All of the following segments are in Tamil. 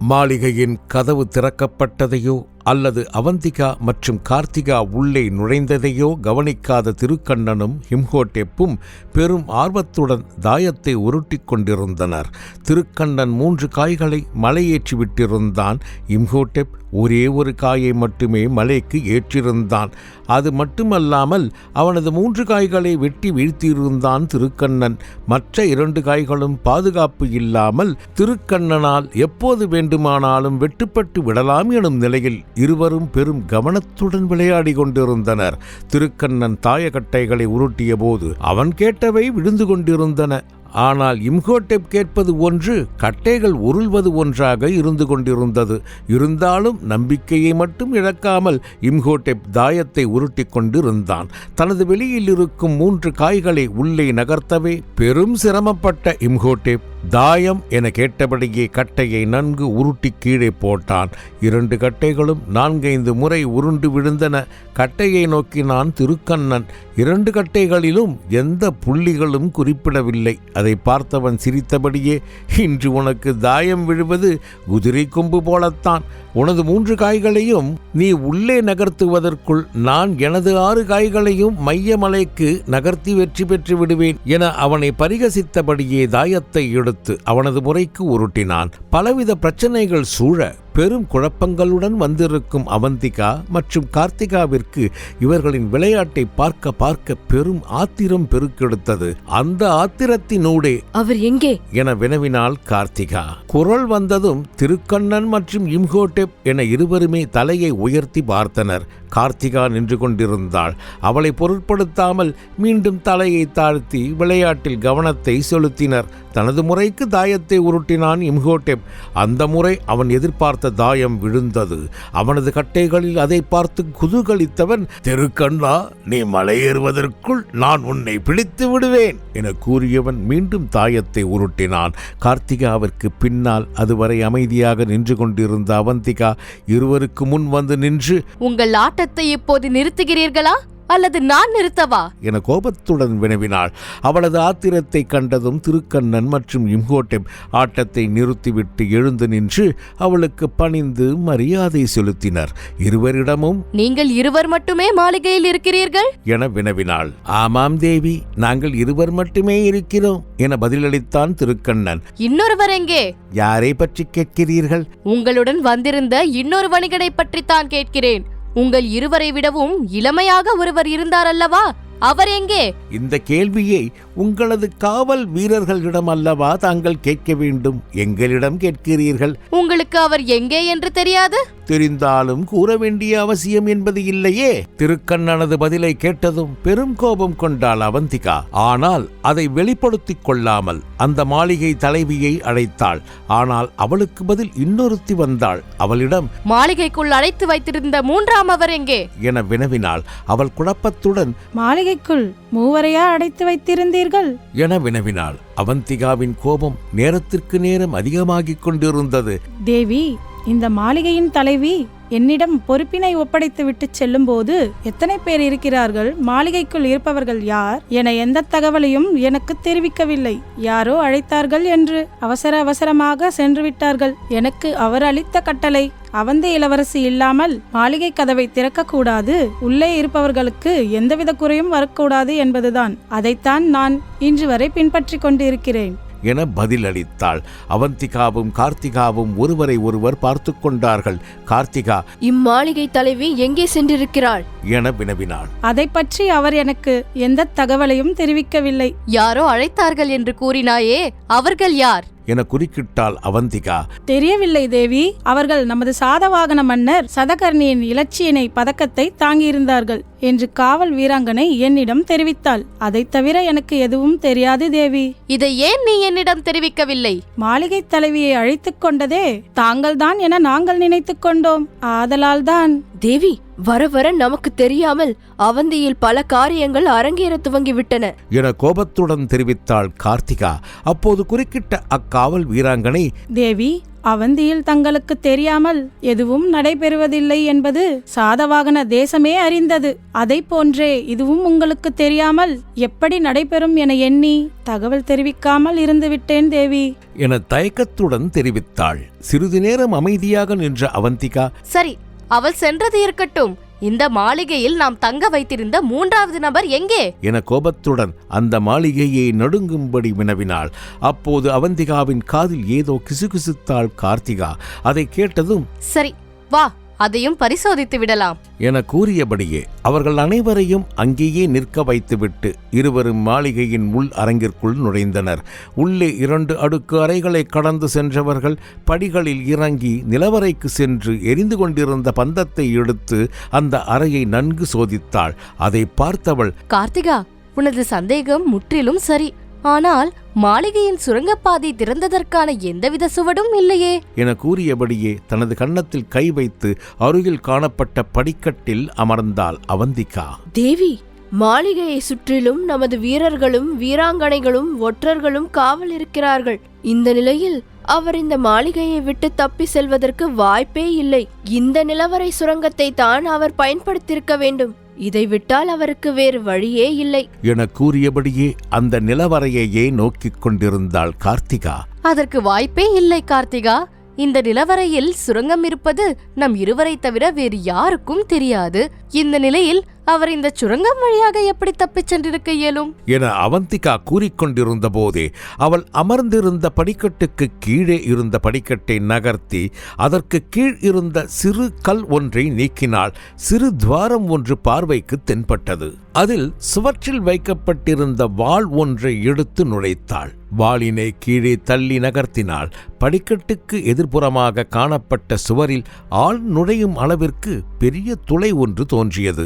மாளிகையின் கதவு திறக்கப்பட்டதையோ அல்லது அவந்திகா மற்றும் கார்த்திகா உள்ளே நுழைந்ததையோ கவனிக்காத திருக்கண்ணனும் ஹிம்ஹோட்டெப்பும் பெரும் ஆர்வத்துடன் தாயத்தை உருட்டிக் கொண்டிருந்தனர். திருக்கண்ணன் மூன்று காய்களை மலையேற்றி விட்டிருந்தான். இம்ஹோட்டெப் ஒரே ஒரு காயை மட்டுமே மலைக்கு ஏற்றிருந்தான். அது மட்டுமல்லாமல் அவனது மூன்று காய்களை வெட்டி வீழ்த்தியிருந்தான் திருக்கண்ணன். மற்ற இரண்டு காய்களும் பாதுகாப்பு இல்லாமல் திருக்கண்ணனால் எப்போது வேண்டுமானாலும் வெட்டுப்பட்டு விடலாம் எனும் நிலையில் இருவரும் பெரும் கவனத்துடன் விளையாடி கொண்டிருந்தனர். திருக்கண்ணன் தாயக்கட்டைகளை உருட்டிய போது அவன் கேட்டவை விழுந்து கொண்டிருந்தன. ஆனால் இம்ஹோட்டெப் கேட்பது ஒன்று கட்டைகள் உருள்வது ஒன்றாக இருந்து கொண்டிருந்தது. இருந்தாலும் நம்பிக்கையை மட்டும் இழக்காமல் இம்ஹோட்டெப் தாயத்தை உருட்டி கொண்டிருந்தான். தனது வெளியில் இருக்கும் மூன்று காய்களை உள்ளே நகர்த்தவே பெரும் சிரமப்பட்ட இம்ஹோட்டெப். தாயம் என கேட்டபடியே கட்டையை நன்கு உருட்டி கீழே போட்டான். இரண்டு கட்டைகளும் நான்கைந்து முறை உருண்டு விழுந்தன. கட்டையை நோக்கினான் திருக்கண்ணன். இரண்டு கட்டைகளிலும் எந்த புள்ளிகளும் குறிப்பிடவில்லை. அதை பார்த்தவன் சிரித்தபடியே இன்று உனக்கு தாயம் விழுவது குதிரை கொம்பு போலத்தான். உனது மூன்று காய்களையும் நீ உள்ளே நகர்த்துவதற்குள் நான் எனது ஆறு காய்களையும் மையமலைக்கு நகர்த்தி வெற்றி பெற்று விடுவேன் என அவனை பரிகசித்தபடியே தாயத்தை எடுத்து அவனது முறைக்கு உருட்டினான். பலவித பிரச்சனைகள் சூழ பெரும் குழப்பங்களுடன் வந்திருக்கும் அவந்திகா மற்றும் கார்த்திகாவிற்கு இவர்களின் விளையாட்டை பார்க்க பார்க்க பெரும் ஆத்திரம் பெருக்கெடுத்தது. அந்த ஆத்திரத்தினூடே அவர் எங்கே? என வினவினாள் கார்த்திகா. குரல் வந்ததும் திருக்கண்ணன் மற்றும் இம்ஹோட்டெப் என இருவருமே தலையை உயர்த்தி பார்த்தனர். கார்த்திகா நின்று கொண்டிருந்தாள். அவளை பொருட்படுத்தாமல் மீண்டும் தலையை தாழ்த்தி விளையாட்டில் கவனத்தை செலுத்தினர். தனது முறைக்கு தாயத்தை உருட்டினான் இம்ஹோட்டெப். அந்த முறை அவன் எதிர்பார்த்த தாயம் விழுந்தது. அவனது கட்டைகளில் அதை பார்த்து குதூகலித்தவன் தெருக்கண்ணா நீ மலையேறுவதற்குள் நான் உன்னை பிடித்து விடுவேன் என கூறியவன் மீண்டும் தாயத்தை உருட்டினான். கார்த்திகாவிற்கு பின்னால் அதுவரை அமைதியாக நின்று கொண்டிருந்த அவந்திகா இருவருக்கு முன் வந்து நின்று உங்கள் ஆட்டத்தை இப்போது நிறுத்துகிறீர்களா? அல்லது நான் நிறுத்தவா? என கோபத்துடன் வினவினாள். அவளது ஆத்திரத்தை கண்டதும் திருக்கண்ணன் மற்றும் இம்ஹோட்டெப் ஆட்டத்தை நிறுத்திவிட்டு எழுந்து நின்று அவளுக்கு பணிந்து மரியாதை செலுத்தினர். இருவரிடமும் நீங்கள் இருவர் மட்டுமே மாளிகையில் இருக்கிறீர்கள்? என வினவினாள். ஆமாம் தேவி நாங்கள் இருவர் மட்டுமே இருக்கிறோம் என பதிலளித்தான் திருக்கண்ணன். இன்னொருவர் எங்கே? யாரை பற்றி கேட்கிறீர்கள்? உங்களுடன் வந்திருந்த இன்னொரு வணிகனை பற்றித்தான் கேட்கிறேன். உங்கள் இருவரை விடவும் இளமையாக ஒருவர் இருந்தார் அல்லவா அவர் எங்கே? இந்த கேள்வியை உங்களது காவல் வீரர்களிடம் அல்லவா தாங்கள் கேட்க வேண்டும்? எங்களிடம் கேட்கிறீர்கள். உங்களுக்கு அவர் எங்கே என்று தெரியாது? தெரிந்தாலும் கூற வேண்டிய அவசியம் என்பது இல்லையே. திருக்கண்ணனது பதிலை கேட்டதும் பெரும் கோபம் கொண்டாள் அவந்திகா. ஆனால் அதை வெளிப்படுத்திக் கொள்ளாமல் அந்த மாளிகை தலைவியை அழைத்தாள். ஆனால் அவளுக்கு பதில் இன்னொருத்தி வந்தாள். அவளிடம் மாளிகைக்குள் அடைத்து வைத்திருந்த மூன்றாம் அவர் எங்கே? என வினவினாள். அவள் குழப்பத்துடன் மாளிகைக்குள் மூவரையா அடைத்து வைத்திருந்தீர்கள்? என வினவினாள். அவந்திகாவின் கோபம் நேரத்திற்கு நேரம் அதிகமாகிக் கொண்டிருந்தது. தேவி இந்த மாளிகையின் தலைவி என்னிடம் பொறுப்பினை ஒப்படைத்து விட்டு செல்லும்போது எத்தனை பேர் இருக்கிறார்கள்? மாளிகைக்குள் இருப்பவர்கள் யார்? என எந்த தகவலையும் எனக்கு தெரிவிக்கவில்லை. யாரோ அழைத்தார்கள் என்று அவசர அவசரமாக சென்று விட்டார்கள் எனக்கு அவர் அளித்த கட்டளை அவந்த இளவரசி இல்லாமல் மாளிகை கதவை திறக்கக்கூடாது உள்ளே இருப்பவர்களுக்கு எந்தவித குறையும் வரக்கூடாது என்பதுதான். அதைத்தான் நான் இன்று வரை பின்பற்றிக் கொண்டிருக்கிறேன். என பதிலளித்தாள். அவந்திகாவும் கார்த்திகாவும் ஒருவரை ஒருவர் பார்த்து கொண்டார்கள். கார்த்திகா இம்மாளிகை தலைவி எங்கே சென்றிருக்கிறாள்? என வினவினாள். அதை பற்றி அவர் எனக்கு எந்த தகவலையும் தெரிவிக்கவில்லை. யாரோ அழைத்தார்கள் என்று கூறினாயே அவர்கள் யார்? என குறுக்கிட்டாள் அவந்திகா. தெரியவில்லை தேவி. அவர்கள் நமது சாதவாகன மன்னர் சதகர்ணியின் இலச்சியனை பதக்கத்தை தாங்கியிருந்தார்கள் என்று காவல் வீராங்கனை என்னிடம் தெரிவித்தாள். அதைத் தவிர எனக்கு எதுவும் தெரியாது தேவி. இதை ஏன் நீ என்னிடம் தெரிவிக்கவில்லை? மாளிகை தலைவியை அழைத்துக் கொண்டதே தாங்கள்தான் என நாங்கள் நினைத்துக் கொண்டோம். ஆதலால்தான். தேவி வர வர நமக்கு தெரியாமல் அவந்தியில் பல காரியங்கள் அரங்கேற துவங்கிவிட்டன. என கோபத்துடன் தெரிவித்தாள் கார்த்திகா. அப்போது குறுக்கிட்ட அக்காவல் வீராங்கனை தேவி அவந்தியில் தங்களுக்கு தெரியாமல் எதுவும் நடைபெறுவதில்லை என்பது சாதவாகன தேசமே அறிந்தது. அதை போன்றே இதுவும் உங்களுக்கு தெரியாமல் எப்படி நடைபெறும் என எண்ணி தகவல் தெரிவிக்காமல் இருந்துவிட்டேன் தேவி. என தயக்கத்துடன் தெரிவித்தாள். சிறிது நேரம் அமைதியாக நின்ற அவந்திகா சரி அவள் சென்றது இருக்கட்டும். இந்த மாளிகையில் நாம் தங்க வைத்திருந்த மூன்றாவது நபர் எங்கே? என கோபத்துடன் அந்த மாளிகையை நடுங்கும்படி வினவினாள். அப்போது அவந்திகாவின் காதில் ஏதோ கிசுகிசுத்தாள் கார்த்திகா. அதை கேட்டதும் சரி வா. அதையும் பரிசோதித்து விடலாம். என கூறியபடியே அவர்கள் அனைவரையும் அங்கேயே நிற்க வைத்துவிட்டு இருவரும் மாளிகையின் உள் அரங்கிற்குள் நுழைந்தனர். உள்ளே இரண்டு அடுக்கு அறைகளை கடந்து சென்றவர்கள் படிகளில் இறங்கி நிலவறைக்கு சென்று எரிந்து கொண்டிருந்த பந்தத்தை எடுத்து அந்த அறையை நன்கு சோதித்தாள். அதை பார்த்தவள் கார்த்திகா உனது சந்தேகம் முற்றிலும் சரி. ஆனால் மாளிகையின் சுரங்கப்பாதை திறந்ததற்கான எந்தவித சுவடும் இல்லையே. என கூறியபடியே தனது கன்னத்தில் கை வைத்து அருகில் காணப்பட்ட படிக்கட்டில் அமர்ந்தாள் அவந்திகா. தேவி மாளிகையை சுற்றிலும் நமது வீரர்களும் வீராங்கனைகளும் ஒற்றர்களும் காவல் இருக்கிறார்கள். இந்த நிலையில் அவர் இந்த மாளிகையை விட்டு தப்பி செல்வதற்கு வாய்ப்பே இல்லை. இந்த நிலவரை சுரங்கத்தை தான் அவர் பயன்படுத்தியிருக்க வேண்டும். இதை விட்டால் அவருக்கு வேறு வழியே இல்லை. என கூறியபடியே அந்த நிலவரையையே நோக்கிக் கொண்டிருந்தாள் கார்த்திகா. அதற்கு வாய்ப்பே இல்லை கார்த்திகா. இந்த நிலவரையில் சுரங்கம் இருப்பது நம் இருவரை தவிர வேறு யாருக்கும் தெரியாது. இந்த நிலையில் அவர் இந்த சுரங்கம் வழியாக எப்படி தப்பிச் சென்றிருக்க இயலும்? என அவந்திகா கூறிக்கொண்டிருந்த போதே அவள் அமர்ந்திருந்த படிக்கட்டுக்கு கீழே இருந்த படிக்கட்டை நகர்த்தி அதற்கு கீழ் இருந்த சிறு கல் ஒன்றை நீக்கினால் சிறு துவாரம் ஒன்று பார்வைக்கு தென்பட்டது. அதில் சுவற்றில் வைக்கப்பட்டிருந்த வாள் ஒன்றை எடுத்து நுழைத்தாள். வாளினை கீழே தள்ளி நகர்த்தினால் படிக்கட்டுக்கு எதிர்ப்புறமாக காணப்பட்ட சுவரில் ஆள் நுழையும் அளவிற்கு பெரிய துளை ஒன்று தோன்றியது.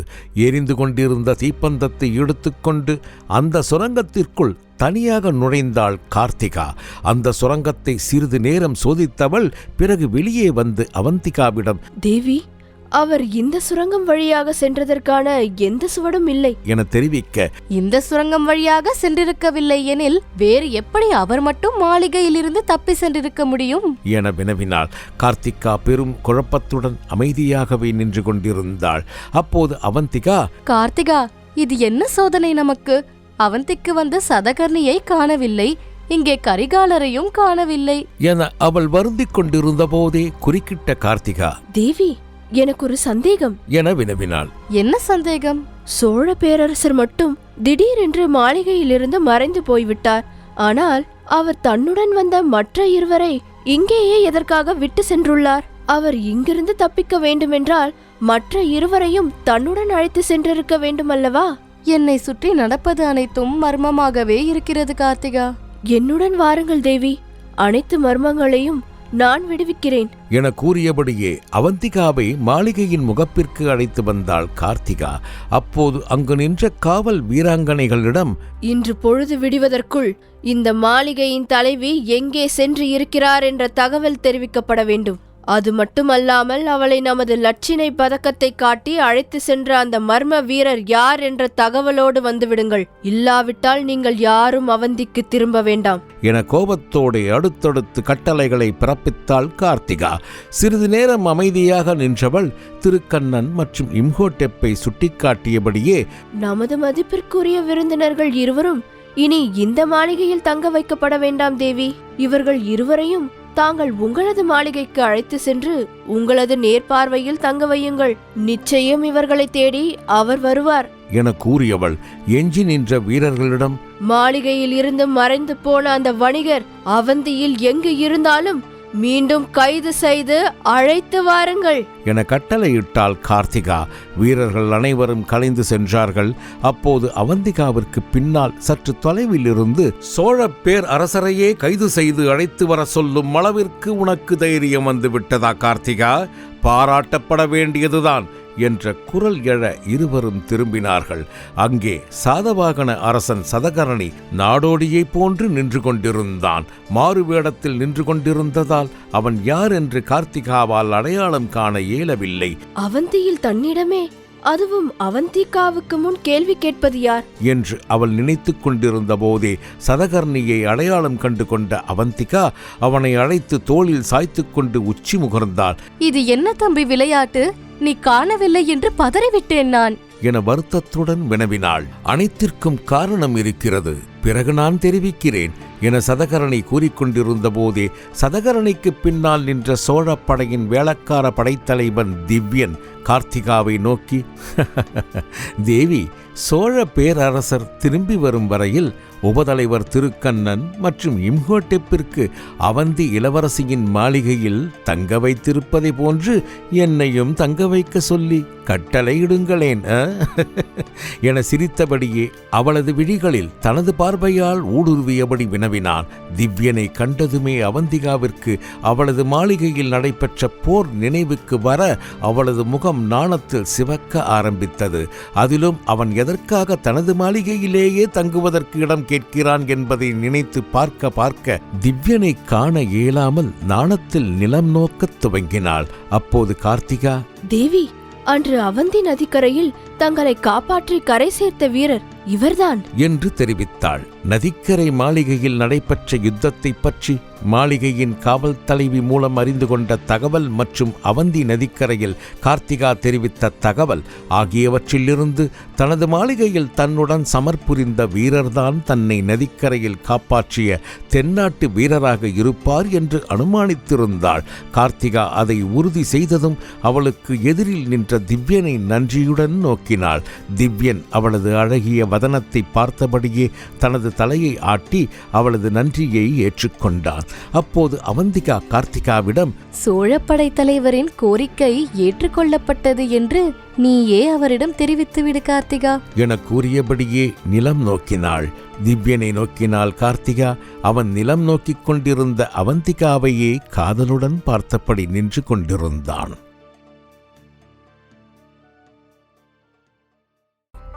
எரிந்து கொண்டிருந்த தீப்பந்தத்தை எடுத்துக்கொண்டு அந்த சுரங்கத்திற்குள் தனியாக நுழைந்தாள் கார்த்திகா. அந்த சுரங்கத்தை சிறிது நேரம் சோதித்தவள் பிறகு வெளியே வந்து அவந்திகாவிடம் தேவி அவர் இந்த சுரங்கம் வழியாக சென்றதற்கான எந்த சுவடும் இல்லை. என தெரிவிக்க இந்த சுரங்கம் வழியாக சென்றிருக்கவில்லை எனில் வேறு எப்படி அவர் மட்டும் மாளிகையிலிருந்து தப்பி சென்றிருக்க முடியும்? என வினவினாள். கார்த்திகா பெரும் குழப்பத்துடன் அமைதியாகவே நின்று கொண்டிருந்தாள். அப்போது அவந்திகா கார்த்திகா இது என்ன சோதனை நமக்கு? அவந்திக்கு வந்த சதகர்ணியை காணவில்லை இங்கே கரிகாலரையும் காணவில்லை. என அவள் வருந்திக் கொண்டிருந்த போதே குறுக்கிட்ட கார்த்திகா தேவி எனக்கு ஒரு சந்தேகம். என வினவினாள். என்ன சந்தேகம்? சோழ பேரரசர் மட்டும் திடீரென்று மாளிகையிலிருந்து மறைந்து போய்விட்டார். ஆனால் அவர் தன்னுடன் வந்த மற்ற இருவரை இங்கேயே எதற்காக விட்டு சென்றுள்ளார்? அவர் இங்கிருந்து தப்பிக்க வேண்டுமென்றால் மற்ற இருவரையும் தன்னுடன் அழைத்து சென்றிருக்க வேண்டுமல்லவா? என்னை சுற்றி நடப்பது அனைத்தும் மர்மமாகவே இருக்கிறது கார்த்திகா. என்னுடன் வாருங்கள் தேவி. அனைத்து மர்மங்களையும் நான் விடுவிக்கிறேன். என கூறியபடியே அவந்திகாவை மாளிகையின் முகப்பிற்கு அழைத்து வந்தாள் கார்த்திகா. அப்போது அங்கு நின்ற காவல் வீராங்கனைகளிடம் இன்று பொழுது விடுவதற்குள் இந்த மாளிகையின் தலைவி எங்கே சென்று இருக்கிறார் என்ற தகவல் தெரிவிக்கப்பட வேண்டும். அது மட்டுமல்லாமல் அவளை நமது லட்சினை பதக்கத்தை காட்டி அழைத்து சென்ற அந்த மர்ம வீரர் யார் என்ற தகவலோடு வந்துவிடுங்கள். இல்லாவிட்டால் நீங்கள் யாரும் அவந்திக்கு திரும்ப வேண்டாம். என கோபத்தோடு அடுத்தடுத்து கட்டளைகளை பிறப்பித்தாள் கார்த்திகா. சிறிது நேரம் அமைதியாக நின்றவள் திருக்கண்ணன் மற்றும் இம்ஹோட்டெப்பை சுட்டிக்காட்டியபடியே நமது மதிப்பிற்குரிய விருந்தினர்கள் இருவரும் இனி இந்த மாளிகையில் தங்க வைக்கப்பட வேண்டாம் தேவி. இவர்கள் இருவரையும் தாங்கள் உங்களது மாளிகைக்கு அழைத்து சென்று உங்களது நேர்பார்வையில் தங்க வையுங்கள். நிச்சயம் இவர்களை தேடி அவர் வருவார். என கூறியவள் எஞ்சி நின்ற வீரர்களிடம் மாளிகையில் இருந்து மறைந்து போன அந்த வணிகர் அவந்தியில் எங்கு இருந்தாலும் மீண்டும் கைது செய்து அழைத்து வாருங்கள். என கட்டளையிட்டால் கார்த்திகா. வீரர்கள் அனைவரும் கலைந்து சென்றார்கள். அப்போது அவந்திகாவிற்கு பின்னால் சற்று தொலைவில் இருந்து சோழ பேர் அரசரையே கைது செய்து அழைத்து வர சொல்லும் அளவிற்கு உனக்கு தைரியம் வந்து விட்டதா கார்த்திகா? பாராட்டப்பட வேண்டியதுதான். என்ற குரல் எழ இருவரும் திரும்பினார்கள். அங்கே சாதவாகன அரசன் சதகரணி நாடோடியைப் போன்று நின்று கொண்டிருந்தான். மாறுவேடத்தில் நின்று கொண்டிருந்ததால் அவன் யார் என்று கார்த்திகாவால் அடையாளம் காண இயலவில்லை. அவந்தியில் தன்னிடமே அதுவும் அவந்திகாவுக்கு முன் கேள்வி கேட்பது யார்? என்று அவள் நினைத்து கொண்டிருந்த போதே சதகர்ணியை அடையாளம் கண்டு கொண்ட அவந்திகா அவனை அழைத்து தோளில் சாய்த்துக் கொண்டு உச்சி முகர்ந்தாள். இது என்ன தம்பி விளையாட்டு? நீ காணவில்லை என்று பதறிவிட்டேன் நான். என வருத்தத்துடன் வினவினாள். அனைத்திற்கும் காரணம் இருக்கிறது. பிறகு நான் தெரிவிக்கிறேன் என சதகரணி கூறிக்கொண்டிருந்த போதே சதகரணிக்கு பின்னால் நின்ற சோழ படையின் வேளக்கார படைத்தலைவன் திவ்யன் கார்த்திகாவை நோக்கி தேவி சோழ பேரரசர் திரும்பி வரும் வரையில் உபதலைவர் திருக்கண்ணன் மற்றும் இம்ஹோட்டெப்பிற்கு அவந்தி இளவரசியின் மாளிகையில் தங்க வைத்திருப்பதை போன்று என்னையும் தங்க வைக்க சொல்லி கட்டளையிடுங்களேன் என சிரித்தபடியே அவளது விழிகளில் தனது பார்வையால் ஊடுருவியபடி வினவினான். திவ்யனை கண்டதுமே அவந்திகாவிற்கு அவளது மாளிகையில் நடைபெற்ற போர் நினைவுக்கு வர அவளது முகம் நாணத்தில் சிவக்க ஆரம்பித்தது. அதிலும் அவன் எதற்காக தனது மாளிகையிலேயே தங்குவதற்கு இடம் கேட்கிறான் என்பதை நினைத்து பார்க்க பார்க்க திவ்யனை காண இயலாமல் நாணத்தில் நிலம் நோக்கத் துவங்கினாள். அப்போது கார்த்திகா தேவி அன்று அவந்தி நதிக்கரையில் தங்களை காப்பாற்றி கரை சேர்த்த வீரர் இவர்தான். என்று தெரிவித்தாள். நதிக்கரை மாளிகையில் நடைபெற்ற யுத்தத்தை பற்றி மாளிகையின் காவல் தலைவி மூலம் அறிந்து கொண்ட தகவல் மற்றும் அவந்தி நதிக்கரையில் கார்த்திகா தெரிவித்த தகவல் ஆகியவற்றிலிருந்து தனது மாளிகையில் தன்னுடன் சமர்புரிந்த வீரர்தான் தன்னை நதிக்கரையில் காப்பாற்றிய தென்னாட்டு வீரராக இருப்பார் என்று அனுமானித்திருந்தாள். கார்த்திகா அதை உறுதி செய்ததும் அவளுக்கு எதிரில் நின்ற திவ்யனை நன்றியுடன் நோக்கி நோக்கினாள் திவ்யன் அவளது அழகிய வதனத்தை பார்த்தபடியே தனது தலையை ஆட்டி அவளது நன்றியை ஏற்றுக்கொண்டான். அப்போது அவந்திகா கார்த்திகாவிடம் சோழப்படை தலைவரின் கோரிக்கை ஏற்றுக்கொள்ளப்பட்டது என்று நீயே அவரிடம் தெரிவித்துவிடு கார்த்திகா. என கூறியபடியே நிலம் நோக்கினாள். திவ்யனை நோக்கினாள் கார்த்திகா அவன் நிலம் நோக்கிக் கொண்டிருந்த அவந்திகாவையே காதலுடன் பார்த்தபடி நின்று கொண்டிருந்தான்.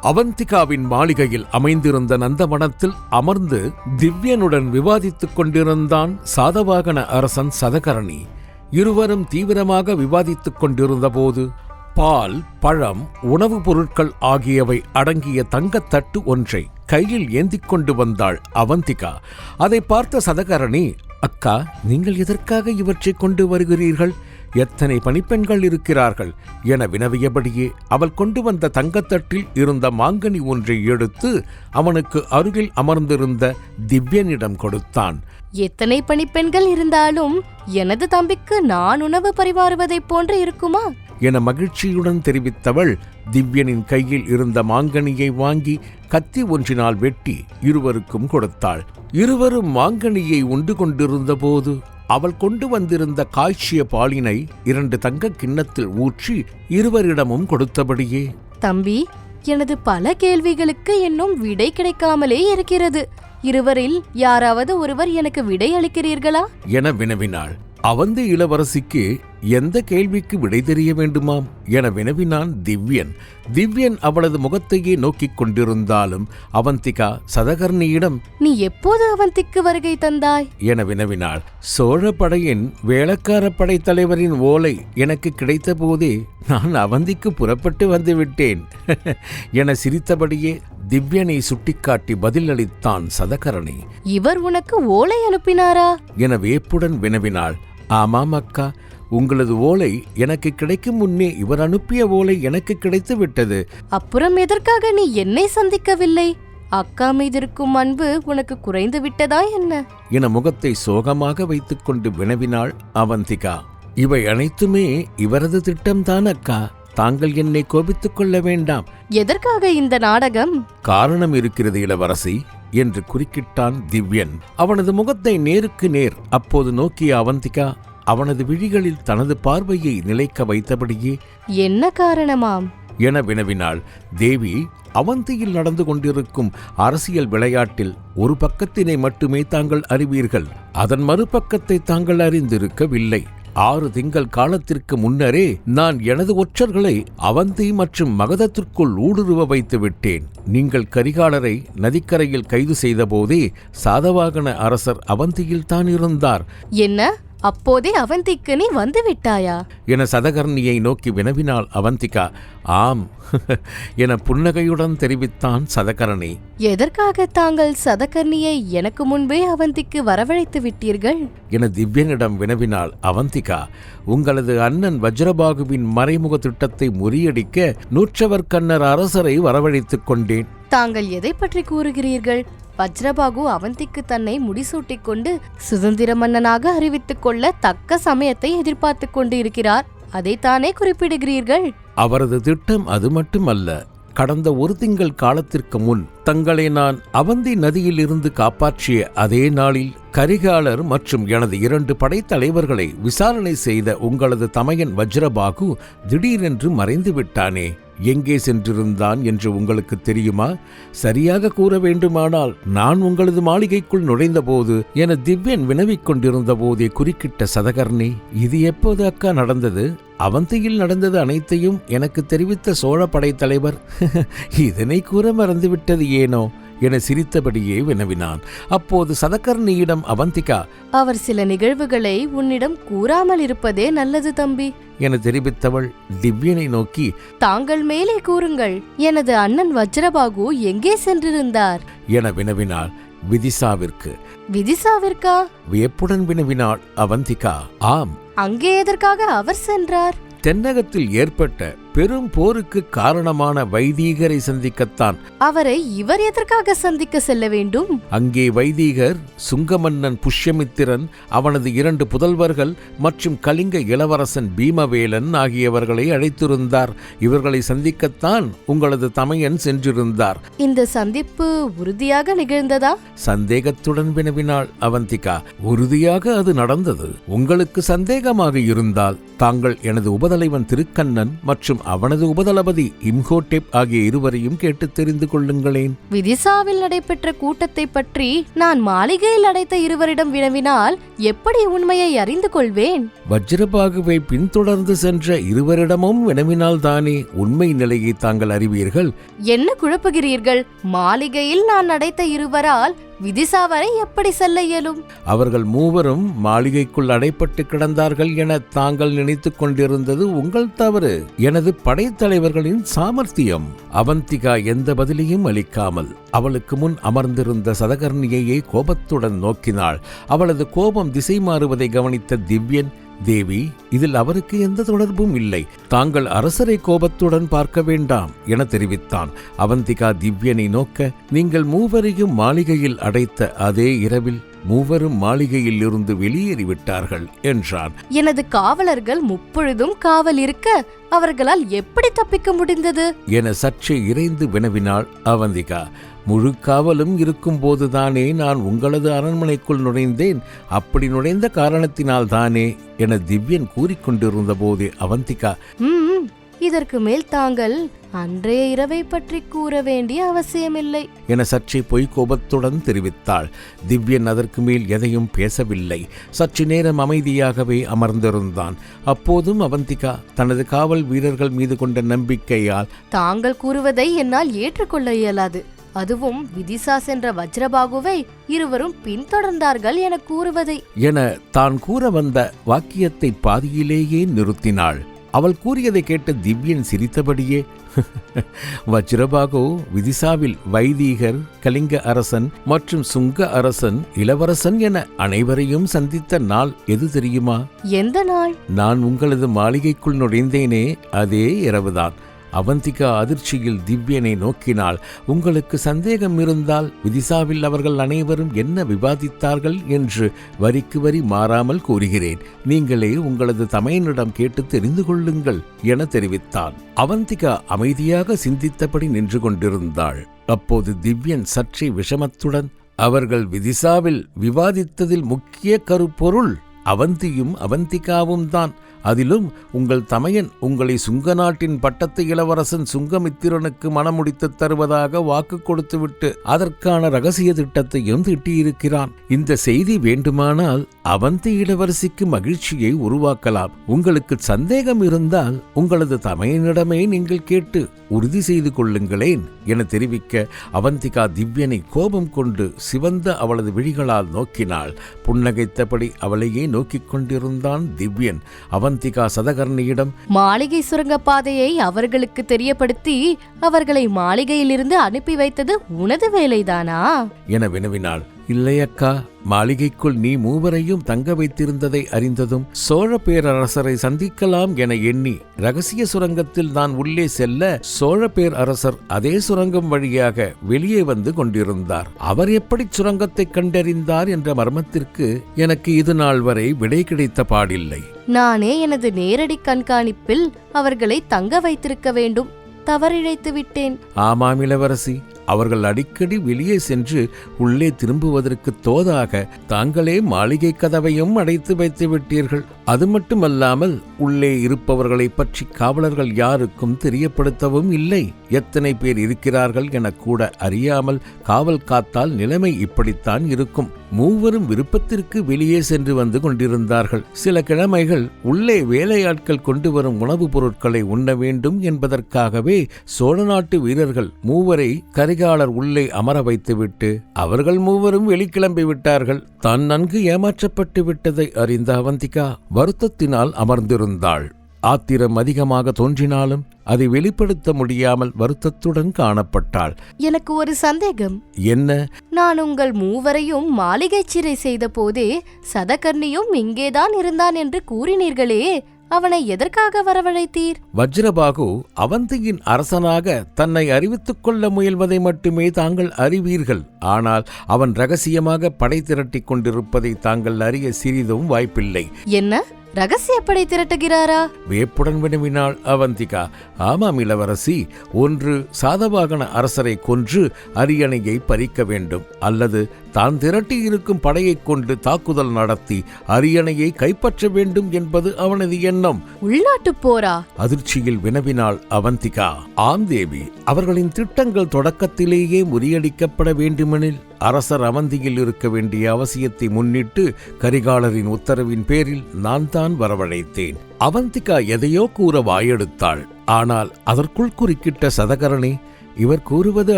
அவந்திகாவின் மாளிகையில் அமைந்திருந்த நந்தவனத்தில் அமர்ந்து திவ்யனுடன் விவாதித்துக் கொண்டிருந்தான் சாதவாகன அரசன் சதகரணி. இருவரும் தீவிரமாக விவாதித்துக் கொண்டிருந்தபோது பால் பழம் உணவுப் பொருட்கள் ஆகியவை அடங்கிய தங்கத்தட்டு ஒன்றை கையில் ஏந்திக் கொண்டு வந்தாள் அவந்திகா. அதை பார்த்த சதகரணி அக்கா நீங்கள் எதற்காக இவற்றை கொண்டு வருகிறீர்கள்? எத்தனை பணிப்பெண்கள் இருக்கிறார்கள் என வினவியபடியே அவள் கொண்டு வந்த தங்கத்தட்டில் இருந்த மாங்கனி ஒன்றை எடுத்து அவனுக்கு அருகில் அமர்ந்திருந்த திவ்யனிடம் கொடுத்தான். எத்தனை பணிப்பெண்கள் இருந்தாலும் எனது தம்பிக்கு நான் உணவு பரிமாறுவதைப் போன்று இருக்குமா? என மகிழ்ச்சியுடன் தெரிவித்தவள் திவ்யனின் கையில் இருந்த மாங்கனியை வாங்கி கத்தி ஒன்றினால் வெட்டி இருவருக்கும் கொடுத்தாள். இருவரும் மாங்கனியை உண்டு கொண்டிருந்தபோது அவள் கொண்டு வந்திருந்த காய்ச்சிய பாலினை இரண்டு தங்கக் கிண்ணத்தில் ஊற்றி இருவரிடமும் கொடுத்தபடியே. தம்பி எனது பல கேள்விகளுக்கு இன்னும் விடை கிடைக்காமலே இருக்கிறது. இருவரில் யாராவது ஒருவர் எனக்கு விடை அளிக்கிறீர்களா? என வினவினாள். அவந்தி இளவரசிக்கு எந்த கேள்விக்கு விடை தெரிய வேண்டுமாம்? என வினவினான் திவ்யன். திவ்யன் அவளது முகத்தையே நோக்கிக் கொண்டிருந்தாலும் அவந்திகா சதகர்ணியிடம். நீ எப்போது அவந்திக்கு வருகை தந்தாய்? என வினவினாள். சோழ படையின் வேளக்கார படை தலைவரின் ஓலை எனக்கு கிடைத்த போதே நான் அவந்திக்கு புறப்பட்டு வந்து விட்டேன் என சிரித்தபடியே திவ்யனை சுட்டிக்காட்டி பதிலளித்தான் சதகரணி. இவர் உனக்கு ஓலை அனுப்பினாரா? என வேப்புடன் வினவினாள். ஆமாம் அக்கா உங்களது ஓலை எனக்கு கிடைக்கும் முன்னே இவர் அனுப்பிய ஓலை எனக்கு கிடைத்து விட்டது. அப்புறம் எதற்காக நீ என்னை சந்திக்கவில்லை? அக்கா மீதிருக்கும் அன்பு உனக்கு குறைந்து விட்டதா என்ன? என முகத்தை சோகமாக வைத்துக்கொண்டு வினவினாள் அவந்திகா. இவை அனைத்துமே இவரது திட்டம்தான் அக்கா. தாங்கள் என்னை கோபித்துக் கொள்ள வேண்டாம். எதற்காக இந்த நாடகம்? காரணம் இருக்கிறது இளவரசி. என்று குறுக்கிட்டான் திவ்யன். அவனது முகத்தை நேருக்கு நேர். அப்போது நோக்கிய அவந்திகா அவனது விழிகளில் தனது பார்வையை நிலைக்க வைத்தபடியே என்ன காரணமாம்? என வினவினாள். தேவி அவந்தியில் நடந்து கொண்டிருக்கும் அரசியல் விளையாட்டில் ஒரு பக்கத்தினை மட்டுமே தாங்கள் அறிவீர்கள். அதன் மறுபக்கத்தை தாங்கள் அறிந்திருக்கவில்லை. ஆறு திங்கள் காலத்திற்கு முன்னரே நான் எனது ஒற்றர்களை அவந்தி மற்றும் மகதத்திற்குள் ஊடுருவ வைத்து விட்டேன். நீங்கள் கரிகாலரை நதிக்கரையில் கைது செய்தபோதே சாதவாகன அரசர் அவந்தியில் தான் இருந்தார். என்ன? அப்போதே அவந்திக்கு நீ வந்து விட்டாயா? என சதகர்ணியை நோக்கி வினவினாள் அவந்திகா. ஆம். என புன்னகையுடன் தெரிவித்தான் சதகர்ணி. எதற்காக தாங்கள் சதகர்ணியை எனக்கு முன்பே அவந்திக்கு வரவழைத்து விட்டீர்கள்? என திவ்யனிடம் வினவினாள் அவந்திகா. உங்களது அண்ணன் வஜ்ரபாகுவின் மறைமுக திட்டத்தை முறியடிக்க நூற்றவர் கண்ணர் அரசரை வரவழைத்துக் கொண்டேன். தாங்கள் எதை பற்றி கூறுகிறீர்கள்? வஜ்ரபாகு அவந்திக்கு தன்னை முடிசூட்டிக் கொண்டு சுதந்திர மன்னனாக அறிவித்துக் கொள்ள தக்க சமயத்தை எதிர்பார்த்துக் கொண்டு இருக்கிறார் அதைத்தானே குறிப்பிடுகிறீர்கள்? அவரது திட்டம் அது மட்டுமல்ல கடந்த ஒரு திங்கள் காலத்திற்கு முன் தங்களை நான் அவந்தி நதியில் இருந்து காப்பாற்றிய அதே நாளில் கரிகாலர் மற்றும் எனது இரண்டு படைத்தலைவர்களை விசாரணை செய்த உங்களது தமையன் வஜ்ரபாகு திடீரென்று மறைந்து விட்டானே. எங்கே சென்றிருந்தான் என்று உங்களுக்கு தெரியுமா? சரியாக கூற வேண்டுமானால் நான் உங்களது மாளிகைக்குள் நுழைந்தபோது என திவ்யன் வினவிக் கொண்டிருந்த போதே குறுக்கிட்ட சதகர்ணி இது எப்போது அக்கா நடந்தது? அவந்தியில் நடந்தது அனைத்தையும் எனக்கு தெரிவித்த சோழ படைத்தலைவர் இதனை கூற மறந்துவிட்டது ஏனோ? என சிரித்தபடியே வினவினான். அப்போது சதகர்ணியிடம் அவந்திகா அவர் சில நிகழ்வுகளை உன்னிடம் கூறாமல் இருப்பதே நல்லது தம்பி. என தெரிவித்தவள் திவ்யனை நோக்கி தாங்கள் மேலே கூறுங்கள் எனது அண்ணன் வஜ்ரபாகு எங்கே சென்றிருந்தார்? என வினவினாள் விதிசாவிற்கு. விதிசாவிற்கா? வியப்புடன் வினவினாள் அவந்திகா ஆம். அங்கே எதற்காக அவர் சென்றார்? தென்னகத்தில் ஏற்பட்ட பெரும் போருக்கு காரணமான வைதீகரை சந்திக்கத்தான். அவரை இவர் எதற்காக சந்திக்க செல்ல வேண்டும்? அங்கே வைதீகர் சுங்கமன்னன் புஷ்யமித்திரன் அவனது இரண்டு புதல்வர்கள் மற்றும் கலிங்க இளவரசன் பீமவேலன் ஆகியவர்களை அழைத்திருந்தார். இவர்களை சந்திக்கத்தான் உங்களது தமையன் சென்றிருந்தார். இந்த சந்திப்பு உறுதியாக நிகழ்ந்ததா? சந்தேகத்துடன் வினவினாள் அவந்திகா. உறுதியாக அது நடந்தது. உங்களுக்கு சந்தேகமாக இருந்தால் தாங்கள் எனது உபதலைவன் திருக்கண்ணன் மற்றும் அவனது உபதளபதி இம்ஹோட்டெப் ஆகிய இருவரையும் கேட்டு தெரிந்து கொள்ளுங்களேன். விதிசாவில் நடைபெற்ற கூட்டத்தை பற்றி நான் மாளிகையில் அடைத்த இருவரிடம் வினவினால் எப்படி உண்மையை அறிந்து கொள்வேன்? வஜ்ரபாகுவை பின்தொடர்ந்து சென்ற இருவரிடமும் வினவினால்தானே உண்மை நிலையை தாங்கள் அறிவீர்கள்? என்ன குழப்புகிறீர்கள்? மாளிகையில் நான் அடைத்த இருவரால் விதிசாவரை எப்படி செல்ல இயலும்? அவர்கள் மூவரும் மாளிகைக்குள் அடைப்பட்டு கிடந்தார்கள் என தாங்கள் நினைத்துக் கொண்டிருந்தது உங்கள் தவறு. எனது படைத்தலைவர்களின் சாமர்த்தியம். அவந்திகா எந்த பதிலையும் அளிக்காமல் அவளுக்கு முன் அமர்ந்திருந்த சதகர்ணியையே கோபத்துடன் நோக்கினாள். அவளது கோபம் திசை மாறுவதை கவனித்த திவ்யன் தேவி இதில் அவருக்கு எந்த தொடர்பும் இல்லை. தாங்கள் அரசரை கோபத்துடன் பார்க்க வேண்டாம் என தெரிவித்தான். அவந்திகா திவ்யனை நோக்க நீங்கள் மூவரையும் மாளிகையில் அடைத்த அதே இரவில் மூவரும் மாளிகையில் இருந்து வெளியேறிவிட்டார்கள் என்றான். எனது காவலர்கள் முப்பொழுதும் காவல் இருக்க அவர்களால் எப்படி தப்பிக்க முடிந்தது? என சற்றே இறைந்து வினவினாள் அவந்திகா. முழு காவலும் இருக்கும்போதுதானே நான் உங்களது அரண்மனைக்குள் நுழைந்தேன். அப்படி நுழைந்த காரணத்தினால் தானே என திவ்யன் கூறிக்கொண்டிருந்த போதே அவந்திகா. ம் இதற்கு மேல் தாங்கள் அன்றைய இரவை பற்றி கூற வேண்டிய அவசியமில்லை. என சற்றே பொய் கோபத்துடன் தெரிவித்தாள். திவ்யன் அதற்கு மேல் எதையும் பேசவில்லை. சற்று நேரம் அமைதியாகவே அமர்ந்திருந்தான். அப்போதும் அவந்திகா தனது காவல் வீரர்கள் மீது கொண்ட நம்பிக்கையால் தாங்கள் கூறுவதை என்னால் ஏற்றுக்கொள்ள இயலாது. அதுவும் விதிசா சென்ற வஜ்ரபாகுவை இருவரும் பின்தொடர்ந்தார்கள் என கூறுவதை. என தான் கூற வந்த வாக்கியத்தை பாதியிலேயே நிறுத்தினாள். அவள் கூறியதை கேட்ட திவ்யன் சிரித்தபடியே வஜ்ரபாகு விதிசாவில் வைதீகர் கலிங்க அரசன் மற்றும் சுங்க அரசன் இளவரசன் என அனைவரையும் சந்தித்த நாள் எது தெரியுமா? எந்த நாள்? நான் உங்களது மாளிகைக்குள் நுழைந்தேனே அதே இரவுதான். அவந்திகா அதிர்ச்சியில் திவ்யனை நோக்கினாள். உங்களுக்கு சந்தேகம் இருந்தால் விதிசாவில் அவர்கள் அனைவரும் என்ன விவாதித்தார்கள்? என்று வரிக்கு வரி மாறாமல் கூறுகிறேன். நீங்களே உங்களது தமையனிடம் கேட்டு தெரிந்து கொள்ளுங்கள் என தெரிவித்தான். அவந்திகா அமைதியாக சிந்தித்தபடி நின்று கொண்டிருந்தாள். அப்போது திவ்யன் சற்றே விஷமத்துடன் அவர்கள் விதிசாவில் விவாதித்ததில் முக்கிய கருப்பொருள் அவந்தியும் அவந்திகாவும் தான். அதிலும் உங்கள் தமையன் உங்களை சுங்க நாட்டின் பட்டத்து இளவரசன் சுங்கமித்திரனுக்கு மனமுடித்து தருவதாக வாக்கு கொடுத்துவிட்டு அதற்கான ரகசிய திட்டத்தையும் திட்டியிருக்கிறான். இந்த செய்தி வேண்டுமானால் அவந்தி இளவரசிக்கு மகிழ்ச்சியை உருவாக்கலாம். உங்களுக்கு சந்தேகம் இருந்தால் உங்களது தமையனிடமே நீங்கள் கேட்டு உறுதி செய்து கொள்ளுங்களேன் என தெரிவிக்க அவந்திகா திவ்யனை கோபம் கொண்டு சிவந்த அவளது விழிகளால் நோக்கினாள். புன்னகைத்தபடி அவளையே நோக்கிக் கொண்டிருந்தான் திவ்யன். அவன் அவந்திகா சதகர்ணியிடம் மாளிகை சுரங்க பாதையை அவர்களுக்கு தெரியப்படுத்தி அவர்களை மாளிகையிலிருந்து அனுப்பி வைத்தது உனது வேலைதானா? என வினவினாள். இல்லையக்கா மாளிகைக்குள் நீ மூவரையும் தங்க வைத்திருந்ததை அறிந்ததும் சோழ பேரரசரை சந்திக்கலாம் என எண்ணி ரகசிய சுரங்கத்தில் நான் உள்ளே செல்ல சோழ பேரரசர் அதே சுரங்கம் வழியாக வெளியே வந்து கொண்டிருந்தார். அவர் எப்படி சுரங்கத்தை கண்டறிந்தார் என்ற மர்மத்திற்கு எனக்கு இது நாள் வரை விடை கிடைத்த பாடில்லை. நானே எனது நேரடி கண்காணிப்பில் அவர்களை தங்க வைத்திருக்க வேண்டும். தவறிழைத்து விட்டேன் ஆமாம் இளவரசி. அவர்கள் அடிக்கடி வெளியே சென்று உள்ளே திரும்புவதற்கு தோதாக தாங்களே மாளிகை கதவையும் அடைத்து வைத்து விட்டீர்கள். அது மட்டுமல்லாமல் உள்ளே இருப்பவர்களை பற்றி காவலர்கள் யாருக்கும் தெரியப்படுத்தவும் இல்லை. எத்தனை பேர் இருக்கிறார்கள் என கூட அறியாமல் காவல் காத்தால் நிலைமை இப்படித்தான் இருக்கும். மூவரும் விருப்பத்திற்கு வெளியே சென்று வந்து கொண்டிருந்தார்கள். சில கிழமைகள் உள்ளே வேலையாட்கள் கொண்டு வரும் உணவுப் பொருட்களை உண்ண வேண்டும் என்பதற்காகவே சோழ நாட்டு வீரர்கள் மூவரை கரிகாலர் உள்ளே அமர வைத்துவிட்டு அவர்கள் மூவரும் வெளிக்கிளம்பி விட்டார்கள். தான் நன்கு ஏமாற்றப்பட்டு விட்டதை அறிந்த அவந்திகா வருத்தத்தினால் அமர்ந்திருந்தாள். ஆத்திரம் அதிகமாக தோன்றினாலும் அதை வெளிப்படுத்த முடியாமல் வருத்தத்துடன் காணப்பட்டாள். எனக்கு ஒரு சந்தேகம். என்ன? நான் உங்கள் மூவரையும் மாளிகை சிறை செய்த போதே சதகர்ணியும் இங்கேதான் இருந்தான் என்று கூறினீர்களே அவனை எதற்காக வரவழைத்தீர்? வஜ்ரபாகு அவந்தியின் அரசனாக தன்னை அறிவித்துக் கொள்ள முயல்வதை மட்டுமே தாங்கள் அறிவீர்கள். ஆனால் அவன் ரகசியமாக படை திரட்டிக் கொண்டிருப்பதை தாங்கள் அறிய சிறிதும் வாய்ப்பில்லை. என்ன? ரகசியப்படை திரட்டுகிறாரா? வியப்புடன் வினவினாள் அவந்திகா. ஆமாம் இளவரசி ஒன்று சாதவாகன அரசரை கொன்று அரியணையை பறிக்க வேண்டும் அல்லது தான் திரட்டியிருக்கும் படையைக் கொண்டு தாக்குதல் நடத்தி அரியணையை கைப்பற்ற வேண்டும் என்பது அவனது எண்ணம். உள்நாட்டுப் போரா? அதிர்ச்சியில் வினவினாள் அவந்திகா. ஆம் தேவி அவர்களின் திட்டங்கள் தொடக்கத்திலேயே முறியடிக்கப்பட வேண்டுமெனில் அரசர் அவந்தியில் இருக்க வேண்டிய அவசியத்தை முன்னிட்டு கரிகாலரின் உத்தரவின் பேரில் நான் தான் வரவழைத்தேன். அவந்திகா எதையோ கூற வாயெடுத்தாள். ஆனால் அதற்குள் குறுக்கிட்ட சதகரணி இவர் கூறுவது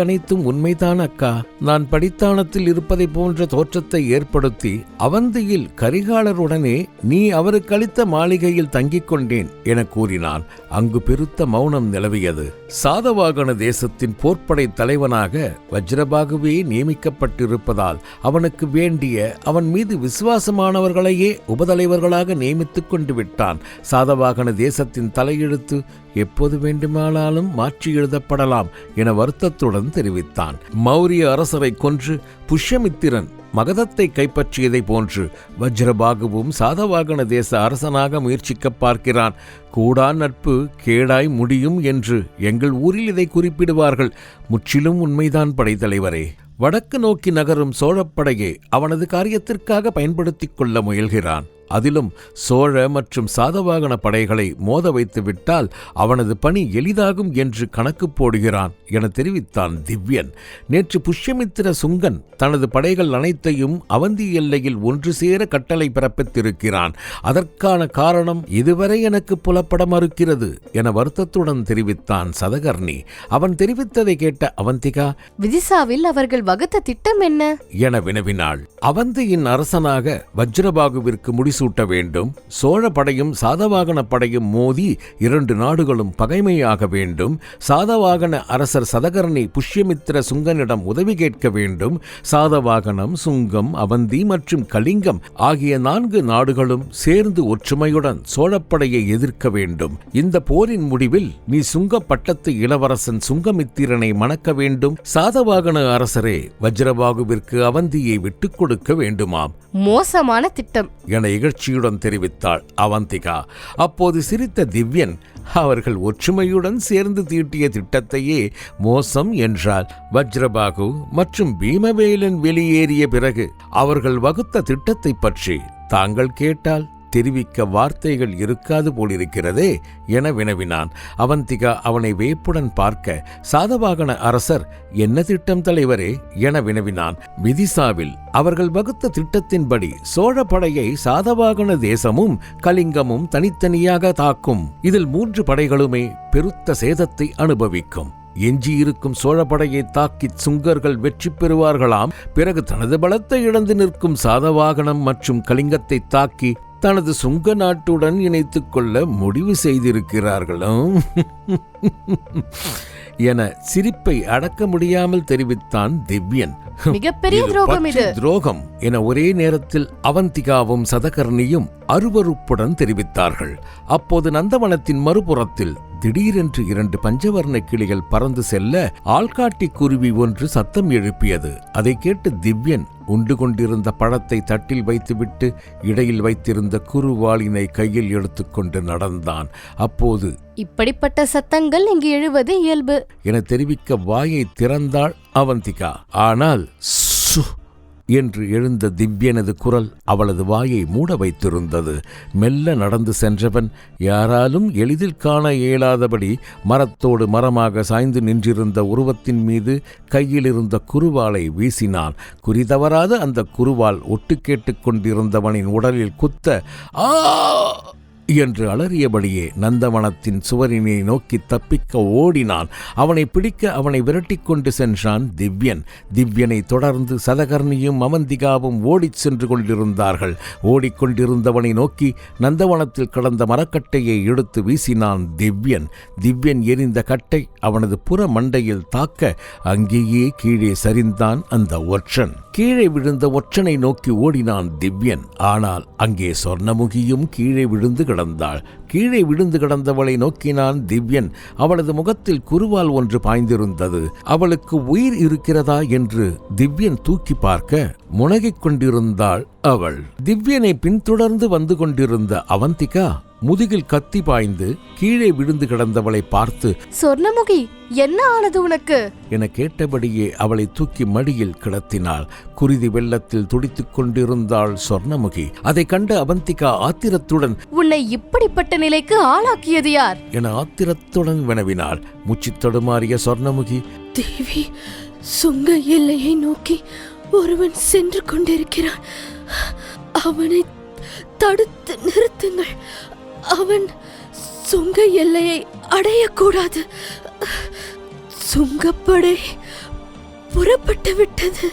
அனைத்தும் உண்மைதான் அக்கா. நான் படித்தானத்தில் இருப்பதை போன்ற தோற்றத்தை ஏற்படுத்தி அவந்தியில் கரிகாலருடனே நீ அவருக்கு அளித்த மாளிகையில் தங்கிக் கொண்டேன் என கூறினான். அங்கு பெருத்த மௌனம் நிலவியது. சாதவாகன தேசத்தின் போர்ப்படை தலைவனாக வஜ்ரபாகுவே நியமிக்கப்பட்டிருப்பதால் அவனுக்கு வேண்டிய அவன் மீது விசுவாசமானவர்களையே உபதலைவர்களாக நியமித்துக் கொண்டு விட்டான். சாதவாகன தேசத்தின் தலையெழுத்து எப்போது வேண்டுமானாலும் மாற்றி எழுதப்படலாம் என வருத்தத்துடன் தெரிவித்தான். மௌரிய அரசரை கொன்று புஷ்யமித்திரன் மகதத்தை கைப்பற்றியதை போன்று வஜ்ரபாகுவும் சாதவாகன தேச அரசனாக முயற்சிக்க பார்க்கிறான். கூடா நட்பு கேடாய் முடியும் என்று எங்கள் ஊரில் இதை குறிப்பிடுவார்கள். முற்றிலும் உண்மைதான் படைத்தலைவரே. வடக்கு நோக்கி நகரும் சோழப்படையை அவனது காரியத்திற்காக பயன்படுத்திக் கொள்ள முயல்கிறான். அதிலும் சோழ மற்றும் சாதவாகன படைகளை மோத வைத்து விட்டால் அவனது பணி எளிதாகும் என்று கணக்கு போடுகிறான் என தெரிவித்தான் திவ்யன். நேற்று புஷ்யமித்திர சுங்கன் தனது படைகள் அனைத்தையும் அவந்தி எல்லையில் ஒன்று சேர கட்டளை பிறப்பித்திருக்கிறான். அதற்கான காரணம் இதுவரை எனக்கு புலப்பட மறுக்கிறது என வருத்தத்துடன் தெரிவித்தான் சதகர்ணி. அவன் தெரிவித்ததை கேட்ட அவந்திகா விதிசாவில் அவர்கள் வகுத்த திட்டம் என்ன? என வினவினாள். அவந்தியின் அரசனாக வஜ்ரபாகுவிற்கு முடிசூட்ட வேண்டும் சோழ படையும் சாதவாகன படையும் மோதி இரண்டு நாடுகளும் பகைமையாக வேண்டும் சாதவாகன அரசர் சதகர்ணி புஷ்யமித்திர சுங்கனிடம் உதவி கேட்க வேண்டும் சாதவாகனம் சுங்கம் அவந்தி மற்றும் கலிங்கம் ஆகிய நான்கு நாடுகளும் சேர்ந்து ஒற்றுமையுடன் சோழப்படையை எதிர்க்க வேண்டும். இந்த போரின் முடிவில் நீ சுங்க பட்டத்து இளவரசன் சுங்கமித்திரனை மணக்க வேண்டும் சாதவாகன அரசரே வஜ்ரபாகுவிற்கு அவந்தியை விட்டுக் கொடுக்க வேண்டுமாம். மோசமான திட்டம். என மகிழ்ச்சியுடன் தெரிவித்தாள் அவந்திகா. அப்போது சிரித்த திவ்யன் அவர்கள் ஒற்றுமையுடன் சேர்ந்து தீட்டிய திட்டத்தையே மோசம் என்றால் வஜ்ரபாகு மற்றும் பீமவேலன் வெளியேறிய பிறகு அவர்கள் வகுத்த திட்டத்தை பற்றி தாங்கள் கேட்டால் தெரிவிக்க வார்த்தைகள் இருக்காது போலிருக்கிறதே என வினவினான். அவந்திகா அவனை வேப்புடன் பார்க்க சாதவாகன அரசர் என்ன திட்டம் தலைவரே? என வினவினான். விதிசாவில் அவர்கள் வகுத்த திட்டத்தின்படி சோழ படையை சாதவாகன தேசமும் கலிங்கமும் தனித்தனியாக தாக்கும். இதில் மூன்று படைகளுமே பெருத்த சேதத்தை அனுபவிக்கும். எஞ்சியிருக்கும் சோழப்படையை தாக்கி சுங்கர்கள் வெற்றி பெறுவார்களாம். பிறகு தனது பலத்தை இழந்து நிற்கும் சாதவாகனம் மற்றும் கலிங்கத்தை தாக்கி தனது சுங்க நாட்டுடன் இணைத்துக் கொள்ள முடிவு செய்திருக்கிறார்களும் என சிரிப்பை அடக்க முடியாமல் தெரிவித்தான் திவ்யன். மிகப்பெரிய துரோகம் இது. துரோகம் என ஒரே நேரத்தில் அவந்திகாவும் சதகர்ணியும் அருவருப்புடன் தெரிவித்தார்கள். அப்போது நந்தவனத்தின் மறுபுறத்தில் திடீரென்று இரண்டு பஞ்சவர்ண கிளிகள் பறந்து செல்ல ஆள்காட்டி குருவி ஒன்று சத்தம் எழுப்பியது. அதை கேட்டு திவ்யன் உண்டு கொண்டிருந்த பழத்தை தட்டில் வைத்துவிட்டு இடையில் வைத்திருந்த குருவாளினை கையில் எடுத்துக்கொண்டு நடந்தான். அப்போது இப்படிப்பட்ட சத்தங்கள் இங்கு எழுவது இயல்பு. என தெரிவிக்க வாயை திறந்தாள் அவந்திகா. ஆனால் சு என்று எழுந்த திவ்யனது குரல் அவளது வாயை மூட வைத்திருந்தது. மெல்ல நடந்து சென்றவன் யாராலும் எளிதில் காண இயலாதபடி மரத்தோடு மரமாக சாய்ந்து நின்றிருந்த உருவத்தின் மீது கையில் இருந்த குருவாளை வீசினான் குறிதவராத அந்த குருவால் ஒட்டு கேட்டுக் கொண்டிருந்தவனின் உடலில் குத்த ஆ! என்று அலறியபடியே நந்தவனத்தின் சுவரினை நோக்கி தப்பிக்க ஓடினான். அவனை பிடிக்க அவனை விரட்டிக் கொண்டு சென்றான் திவ்யன். திவ்யனை தொடர்ந்து சதகர்ணியும் அவந்திகாவும் ஓடிச் சென்று கொண்டிருந்தார்கள். ஓடிக்கொண்டிருந்தவனை நோக்கி நந்தவனத்தில் கடந்த மரக்கட்டையை எடுத்து வீசினான் திவ்யன். திவ்யன் எரிந்த கட்டை அவனது புற மண்டையில் தாக்க அங்கேயே கீழே சரிந்தான் அந்த ஒற்றன். கீழே விழுந்த ஒற்றனை நோக்கி ஓடினான் திவ்யன். ஆனால் அங்கே சொர்ணமுகியும் கீழே விழுந்து கிடந்தாள் கீழே விழுந்து கிடந்தவளை நோக்கினான் திவ்யன். அவளது முகத்தில் குருவால் ஒன்று பாய்ந்திருந்தது. அவளுக்கு உயிர் இருக்கிறதா என்று திவ்யன் தூக்கி பார்க்க முனகிக் கொண்டிருந்தாள் அவள். திவ்யனை பின்தொடர்ந்து வந்து கொண்டிருந்த அவந்திகா முதுகில் கத்தி பாய்ந்து கீழே விழுந்து கிடந்தவளை பார்த்து சொர்ணமுகி என்ன ஆனது உனக்கு? என கேட்டபடியே அவளை தூக்கி மடியில் கிடத்தினாள். குருதி வெள்ளத்தில் துடித்துக் கொண்டிருந்தாள் சொர்ணமுகி. அதை கண்ட அவந்திகா ஆத்திரத்துடன் உன்னை இப்படிப்பட்ட நிலைக்கு ஆளாக்கியது யார்? என ஆத்திரத்துடன் வினவினாள். முச்சித் தடுமாறிய சொர்ணமுகி தேவி சுங்க எல்லையை நோக்கி ஒருவன் சென்று கொண்டிருக்கிறான். அவனை தடுத்து நிறுத்துங்கள். அவன் சுங்க எல்லையை அடையக்கூடாது. சுங்கப்படை புறப்பட்டு விட்டது.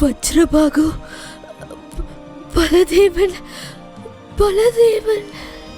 வஜ்ரபாகு பலதேவன் பலதேவன்.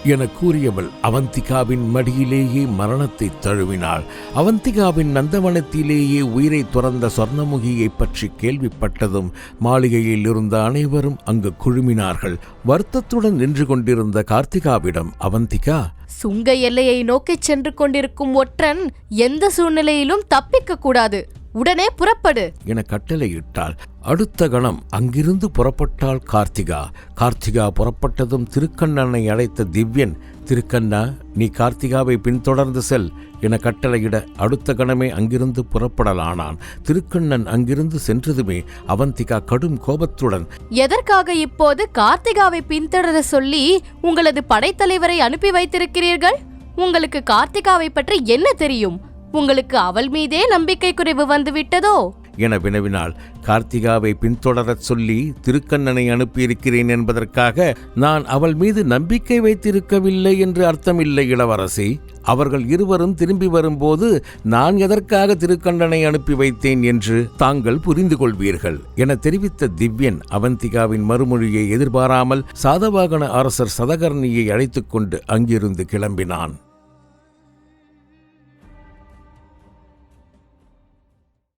என கூறியவள் அவந்திகாவின் மடியிலேயே மரணத்தை தழுவினாள். அவந்திகாவின் நந்தவனத்திலேயே உயிரை துறந்த சொர்ணமுகியைப் பற்றி கேள்விப்பட்டதும் மாளிகையில் இருந்த அனைவரும் அங்கு குழுமினார்கள். வருத்தத்துடன் நின்று கொண்டிருந்த கார்த்திகாவிடம் அவந்திகா சுங்க எல்லையை நோக்கிச் சென்று கொண்டிருக்கும் ஒற்றன் எந்த சூழ்நிலையிலும் தப்பிக்க கூடாது. உடனே புறப்படு. என கட்டளையிட்டாள். அடுத்த கணம் அங்கிருந்து புறப்பட்டாள் கார்த்திகா. கார்த்திகா புறப்பட்டதும் திருக்கண்ணனை அழைத்த திவ்யன் திருக்கண்ணா நீ கார்த்திகாவை பின்தொடர்ந்து செல் என கட்டளையிட அடுத்த கணமே அங்கிருந்து புறப்படலானான். திருக்கண்ணன் அங்கிருந்து சென்றதுமே அவந்திகா கடும் கோபத்துடன் எதற்காக இப்போது கார்த்திகாவை பின்தொடர சொல்லி உங்களது படைத்தலைவரை அனுப்பி வைத்திருக்கிறீர்கள்? உங்களுக்கு கார்த்திகாவை பற்றி என்ன தெரியும்? உங்களுக்கு அவள் மீதே நம்பிக்கை குறைவு வந்துவிட்டதோ? என வினவினாள். கார்த்திகாவை பின்தொடரச் சொல்லி திருக்கண்ணனை அனுப்பியிருக்கிறேன் என்பதற்காக நான் அவள் மீது நம்பிக்கை வைத்திருக்கவில்லை என்று அர்த்தமில்லை இளவரசி. அவர்கள் இருவரும் திரும்பி வரும்போது நான் எதற்காக திருக்கண்ணனை அனுப்பி வைத்தேன் என்று தாங்கள் புரிந்து கொள்வீர்கள் என தெரிவித்த திவ்யன் அவந்திகாவின் மறுமொழியை எதிர்பாராமல் சாதவாகன அரசர் சதகர்ணியை அழைத்துக்கொண்டு அங்கிருந்து கிளம்பினான்.